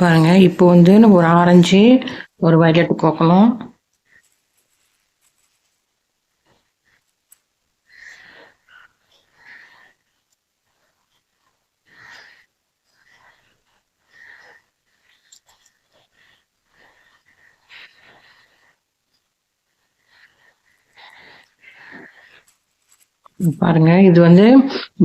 பாருங்க. இப்போ வந்து ஒரு ஆரஞ்சு ஒரு வயலட் கோக்கணும். பாருங்க. இது வந்து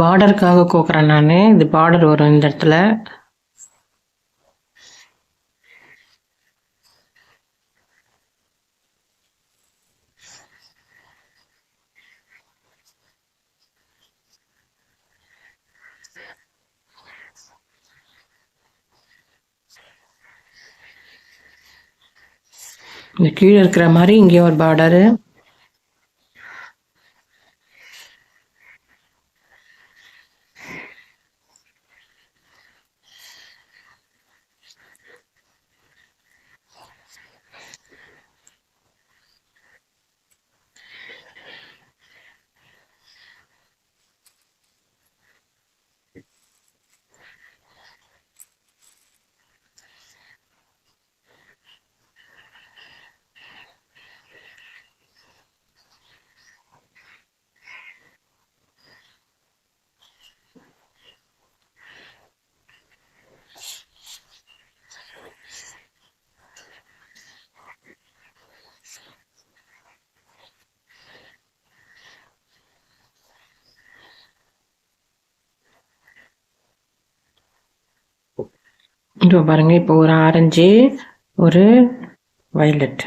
பார்டருக்காக கோக்குறேன் நான். இது பார்டர் வரும் இந்த இடத்துல இந்த கீழே இருக்கிற மாதிரி இங்கேயும் ஒரு பார்டரு இதோ பாருங்க இப்போ ஒரு ஆரஞ்சு ஒரு வயலட்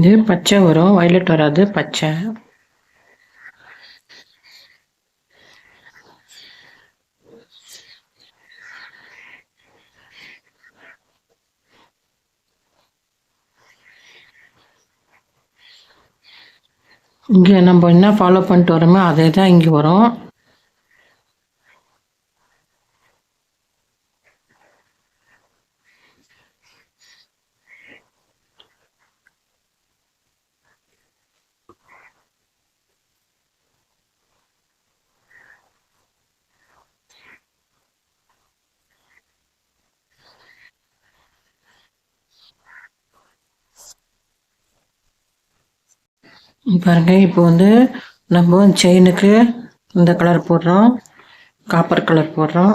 இது பச்சை வரும். வயலட் வராது. பச்சை. இங்கே நம்ம என்ன ஃபாலோ பண்ணிட்டு வரோமோ அதே தான் இங்கே வரும். பாருங்க இப்போ வந்து நம்ம செயினுக்கு இந்த கலர் போடுறோம். காப்பர் கலர் போடுறோம்.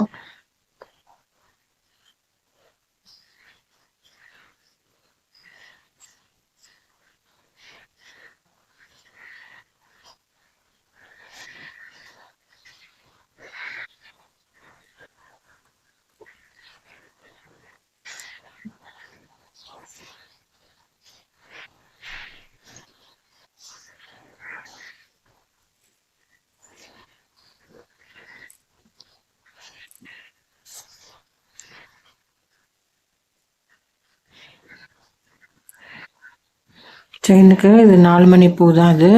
செயினுக்கு இது நாலு மணி பூ தான் இது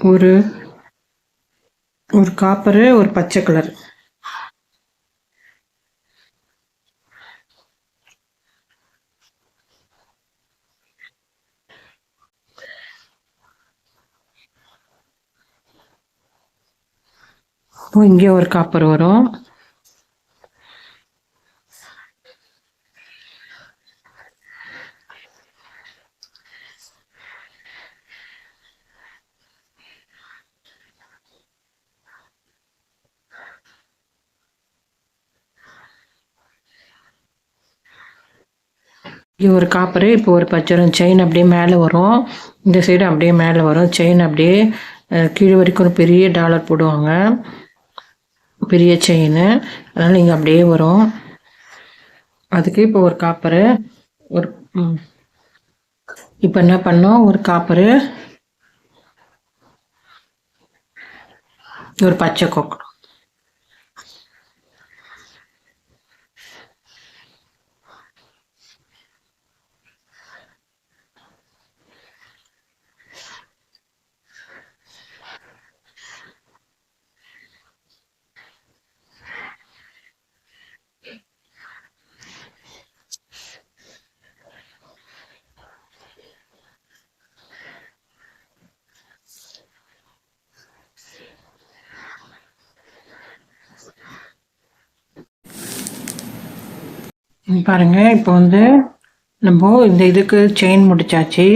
ஒரு ஒரு காப்பரு ஒரு பச்சை கலர் இங்கே ஒரு காப்பர் வரும். இது ஒரு காப்பரு இப்போ ஒரு பச்சரம் செயின் அப்படியே மேலே வரும். இந்த சைடு அப்படியே மேலே வரும். செயின் அப்படியே கீழே வரைக்கும் ஒரு பெரிய டாலர் போடுவாங்க. பெரிய செயின் அதனால் இங்கே அப்படியே வரும். அதுக்கு இப்போ ஒரு காப்பரு ஒரு இப்போ என்ன பண்ணோம்? ஒரு காப்பரு ஒரு பச்சை கொக்கணும் பாருங்க இப்போ வந்து நம்ம இந்த இதுக்கு செயின் முடிச்சாச்சு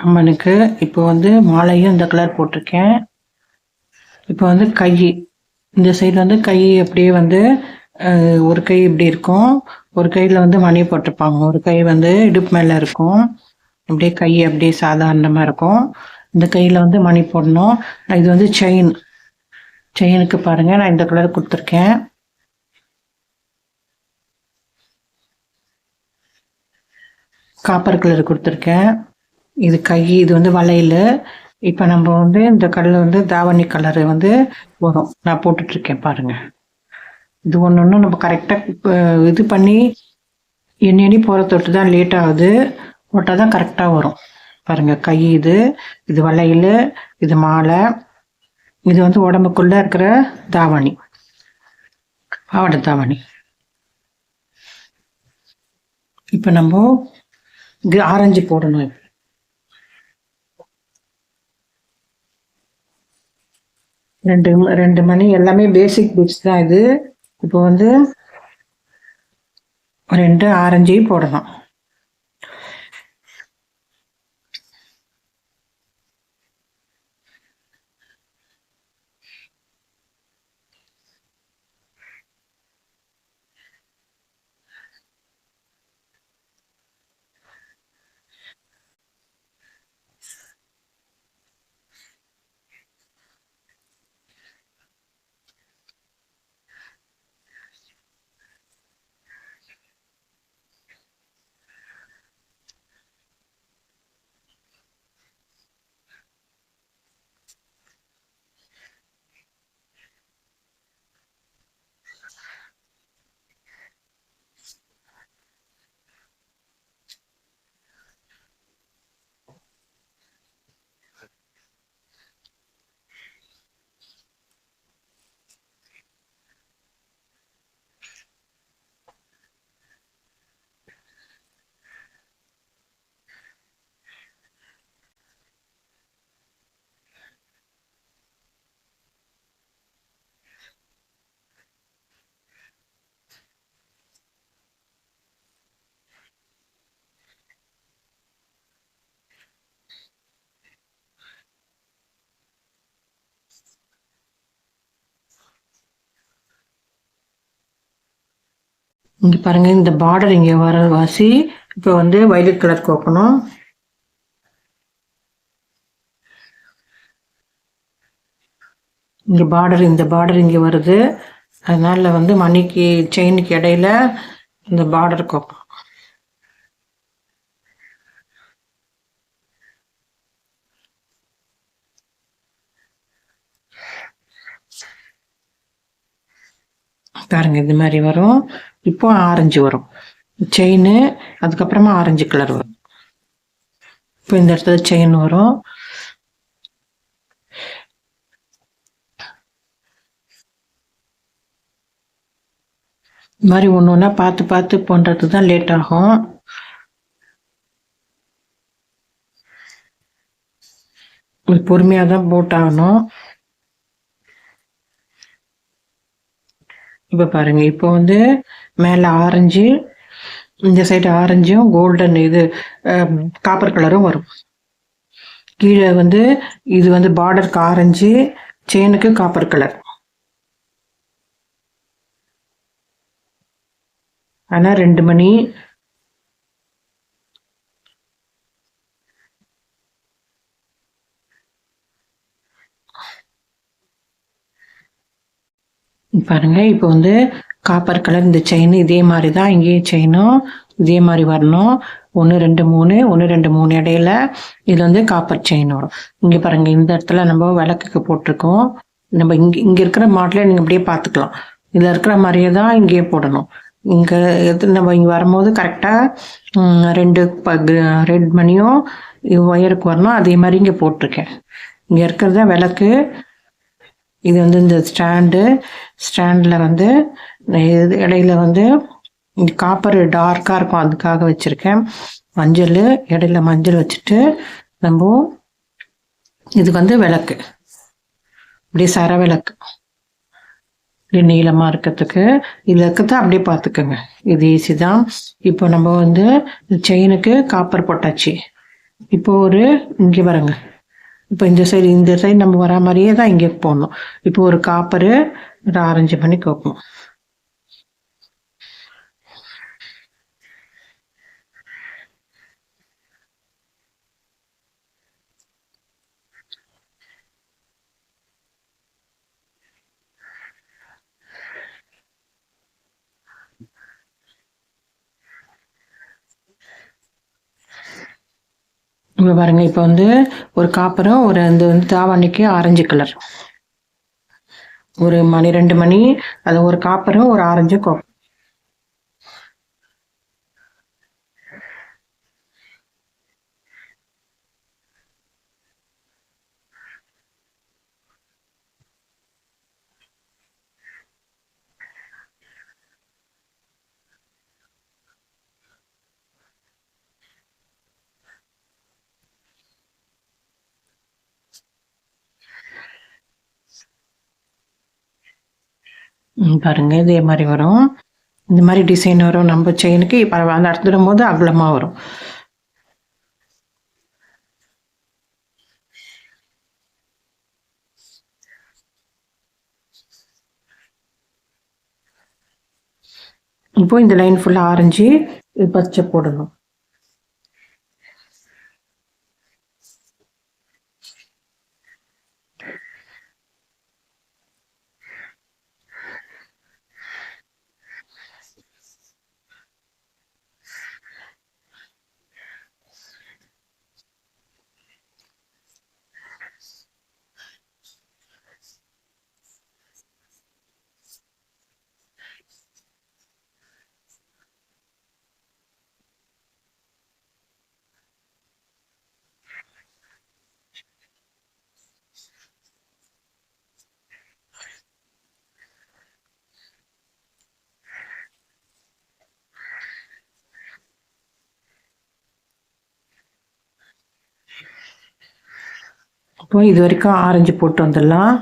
அம்மனுக்கு. இப்போ வந்து மாலையும் இந்த கலர் போட்டிருக்கேன். இப்போ வந்து கை இந்த சைடு வந்து கை அப்படியே வந்து ஒரு கை இப்படி இருக்கும். ஒரு கையில் வந்து மணி போட்டிருப்பாங்க. ஒரு கை வந்து இடுப்பு மேலே இருக்கும். அப்படியே கை அப்படியே சாதாரணமாக இருக்கும். இந்த கையில் வந்து மணி போடணும். இது வந்து செயின் செயினுக்கு பாருங்கள் நான் இந்த கலர் கொடுத்துருக்கேன். காப்பர் கலர் கொடுத்துருக்கேன். இது கை இது வந்து வளையல். இப்போ நம்ம வந்து இந்த கடலில் வந்து தாவணி கலரு வந்து வரும். நான் போட்டுட்ருக்கேன் பாருங்கள் இது ஒன்று ஒன்று நம்ம கரெக்டாக இது பண்ணி எண்ணி எண்ணி போகிற தொட்டு தான் லேட் ஆகுது. போட்டால் தான் கரெக்டாக வரும். பாருங்கள் கை இது இது வளையல் இது மாலை. இது வந்து உடம்புக்குள்ளே இருக்கிற தாவணி. பாவாடை தாவணி. இப்போ நம்ம ஆரஞ்சு போடணும் ரெண்டு ரெண்டு மணி எல்லாமே பேசிக் பிட்ஸ் தான் இது. இப்போ வந்து ரெண்டு ஆரஞ்சையும் போடணும் இங்கே பாருங்கள் இந்த பார்டர் இங்கே வர வாசி இப்போ வந்து வைலட் கலர் கோக்கணும் இங்கே பார்டர் இந்த பார்டர் இங்கே வருது. அதனால் வந்து மணிக்கு செயினுக்கு இடையில இந்த பார்டர் கோக்கணும் பாருங்க இது மாதிரி வரும். இப்போ ஆரஞ்சு வரும். செயின் அதுக்கப்புறமா ஆரஞ்சு கலர் வரும். இப்போ இந்த இடத்துல செயின் வரும். இந்த மாதிரி ஒன்று ஒன்றா பார்த்து பார்த்து போன்றது தான் லேட் ஆகும். பொறுமையாக தான் போட்டாகணும் இப்போ பாருங்க இப்போ வந்து மேலே ஆரஞ்சு இந்த சைடு ஆரஞ்சும் கோல்டன் இது காப்பர் கலரும் வரும். கீழே வந்து இது வந்து பார்டருக்கு ஆரஞ்சு செயினுக்கு காப்பர் கலர் ஆனால் ரெண்டு மணி பாருங்க இப்போ வந்து காப்பர் கலர் இந்த செயின் இதே மாதிரி தான் இங்கேயும் செயினும் இதே மாதிரி வரணும். ஒன்று ரெண்டு மூணு ஒன்று ரெண்டு மூணு இடையில இது வந்து காப்பர் செயின் வரும் இங்கே பாருங்க இந்த இடத்துல நம்ம விளக்குக்கு போட்டிருக்கோம். நம்ம இங்கே இங்கே இருக்கிற மாடலே நீங்கள் அப்படியே பார்த்துக்கலாம். இதில் இருக்கிற மாதிரியே தான் இங்கேயே போடணும். இங்கே எது நம்ம இங்கே வரும்போது கரெக்டாக ரெண்டு ரெட் மணியும் ஒயருக்கு வரணும். அதே மாதிரி இங்கே போட்டிருக்கேன். இங்கே இருக்கிறத விளக்கு. இது வந்து இந்த ஸ்டாண்டு ஸ்டாண்டில் வந்து இது இடையில வந்து காப்பர் டார்க்காக இருக்கும். அதுக்காக வச்சுருக்கேன். மஞ்சள் இடையில மஞ்சள் வச்சுட்டு நம்ம இது வந்து விளக்கு. இப்படி சர விளக்கு இப்படி நீளமாக இருக்கிறதுக்கு. இதில் இருக்கிறத அப்படியே பார்த்துக்கோங்க. இது ஈஸி தான். இப்போ நம்ம வந்து செயினுக்கு காப்பர் போட்டாச்சு இப்போ ஒரு இங்கே பாருங்கள் இப்போ இந்த சைடு இந்த சைடு நம்ம வரா மாதிரியே தான் இங்கே போடணும் இப்போ ஒரு காப்பரு ஒரு ஆரஞ்சு பண்ணி கோப்போம் இப்போ பாருங்க இப்போ வந்து ஒரு காப்பரும் ஒரு இந்த வந்து தாவாணிக்கு ஆரஞ்சு கலர் ஒரு மணி ரெண்டு மணி அது ஒரு காப்பரும் ஒரு ஆரஞ்சு கோ பாருங்க இதே மாதிரி வரும். இந்த மாதிரி டிசைன் வரும். நம்ம செயினுக்கு பரவாயில்ல அந்த போது அகலமாக வரும். இப்போ இந்த லைன் ஃபுல்லாக ஆரஞ்சு பச்சை போடணும். இப்போ இது வரைக்கும் ஆரஞ்சு போட்டு வந்துடலாம்.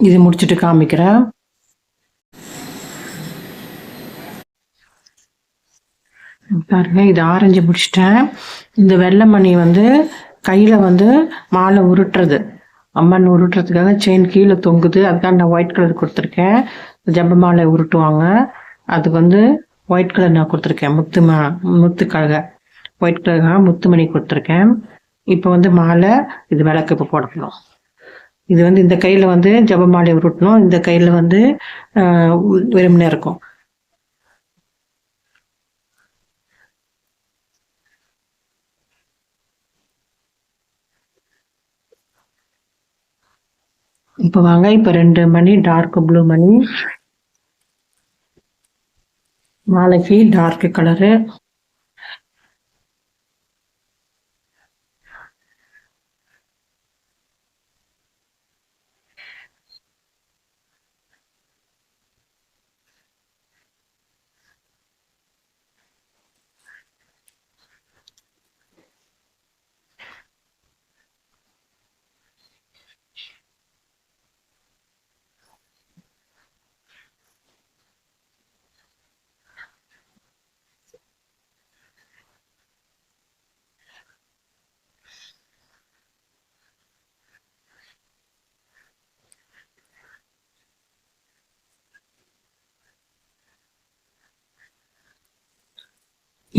இது முடிச்சுட்டு காமிக்கிறேன். பாருங்க இது ஆரஞ்சு முடிச்சிட்டேன். இந்த வெள்ளை மணி வந்து கையில் வந்து மாலை உருட்டுறது. அம்மன் உருட்டுறதுக்காக செயின் கீழே தொங்குது. அதுக்காக நான் ஒயிட் கலர் கொடுத்துருக்கேன். ஜம்ப மாலை உருட்டுவாங்க. அதுக்கு வந்து ஒயிட் கலர் நான் கொடுத்துருக்கேன். முத்து மா முத்துக்காக ஒயிட் கலருக்காக முத்துமணி கொடுத்துருக்கேன். இப்போ வந்து மாலை இது விளக்கு இப்போ போடணும். இது வந்து இந்த கையில் வந்து ஜப மாலை உருட்டணும். இந்த கையில் வந்து வெறுமனே இருக்கும். இப்போ வாங்க இப்போ ரெண்டு மணி டார்க் ப்ளூ மணி. நாளைக்கு டார்க் கலரு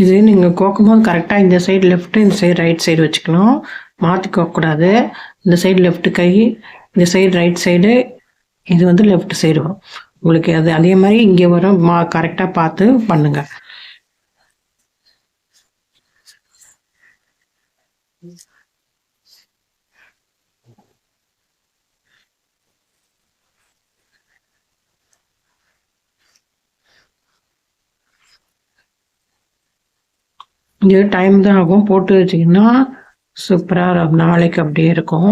இது நீங்கள் கோக்கும்போது கரெக்டாக இந்த சைடு லெஃப்ட்டு இந்த சைடு ரைட் சைடு வச்சுக்கணும். மாற்றி கோக்கக்கூடாது. இந்த சைடு லெஃப்ட் கை இந்த சைடு ரைட் சைடு இது வந்து லெஃப்ட் சைடு வரும். உங்களுக்கு அது அதே மாதிரி இங்கே வரும். மா கரெக்டாக பார்த்து பண்ணுங்கள் இது டைம் தான் ஆகும். போட்டு வச்சிங்கன்னா சூப்பராக நாளைக்கு அப்படியே இருக்கும்.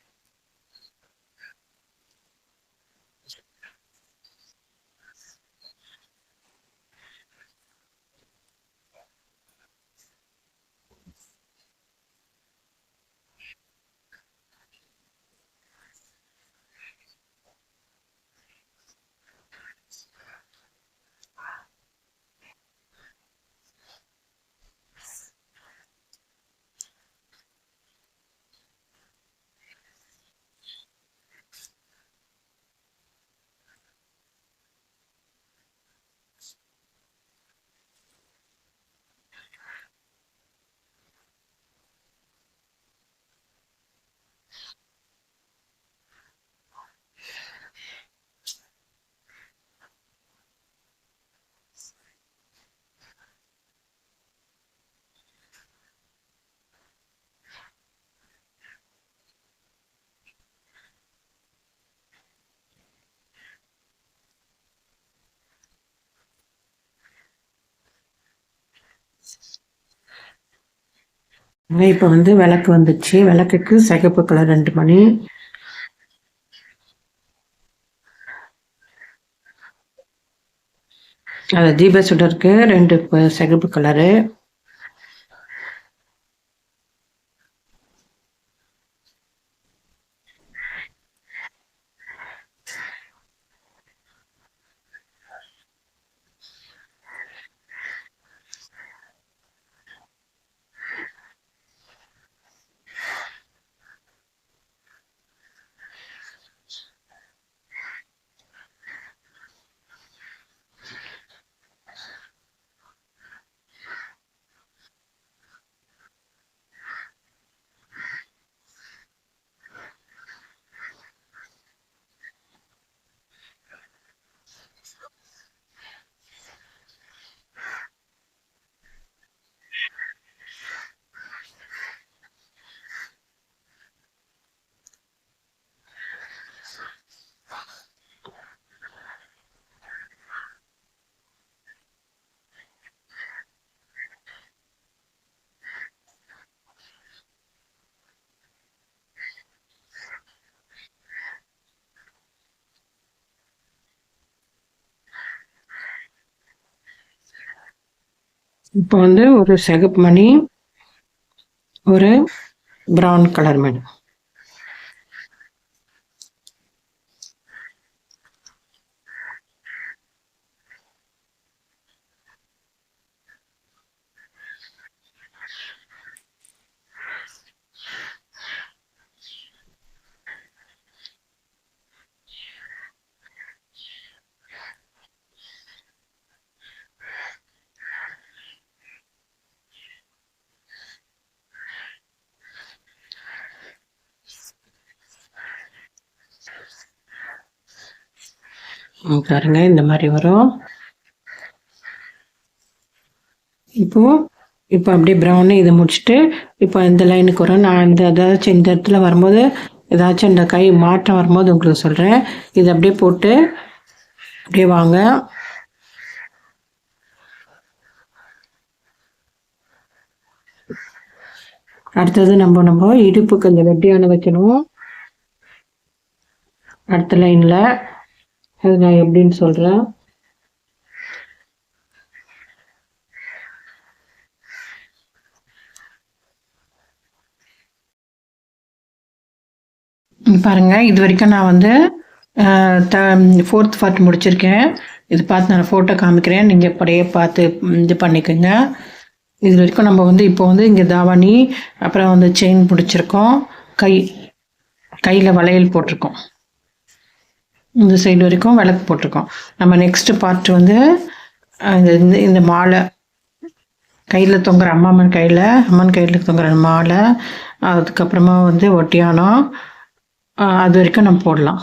இப்போ வந்து விளக்கு வந்துச்சு. விளக்குக்கு சிகப்பு கலர் ரெண்டு மணி. அது தீப சுடருக்கு ரெண்டு சிகப்பு கலரு. இப்போ வந்து ஒரு சிகப்பு மணி ஒரு ப்ரௌன் கலர் மணி. பாருங்க இந்த மாதிரி வரும். இப்போ இப்போ அப்படியே ப்ரௌனு இதை முடிச்சுட்டு இப்போ இந்த லைனுக்கு வரும். நான் இந்த ஏதாச்சும் இந்த இடத்துல வரும்போது ஏதாச்சும் இந்த கை மாற்றம் வரும்போது உங்களுக்கு சொல்கிறேன் இதை அப்படியே போட்டு அப்படியே வாங்க. அடுத்தது நம்ம நம்ம இடுப்புக்கு கொஞ்சம் வெட்டியான வைக்கணும் அடுத்த லைனில் அது நான் எப்படின்னு சொல்கிறேன் பாருங்க. இது வரைக்கும் நான் வந்து த ஃபோர்த் பார்ட் முடிச்சிருக்கேன். இது பார்த்து நான் ஃபோட்டோ காமிக்கிறேன். நீங்கள் அப்படியே பார்த்து இது பண்ணிக்கோங்க. இது வரைக்கும் நம்ம வந்து இப்போ வந்து இங்கே தாவணி அப்புறம் வந்து செயின் பிடிச்சிருக்கோம். கை கையில் வளையல் போட்டிருக்கோம். இந்த சைடு வரைக்கும் விளக்கு போட்டிருக்கோம். நம்ம நெக்ஸ்ட்டு பார்ட் வந்து இந்த இந்த மாலை. கையில் தொங்குற அம்மாமன் கையில் அம்மன் கையில் தொங்குற மாலை அதுக்கப்புறமா வந்து ஒட்டியானம் அது வரைக்கும் நம்ம போடலாம்.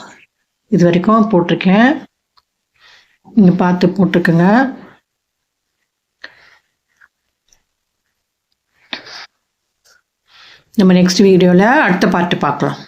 இது வரைக்கும் போட்டிருக்கேன். நீங்கள் பார்த்து போட்டிருக்குங்க. நம்ம நெக்ஸ்ட் வீடியோவில் அடுத்த பார்ட்டு பார்க்கலாம்.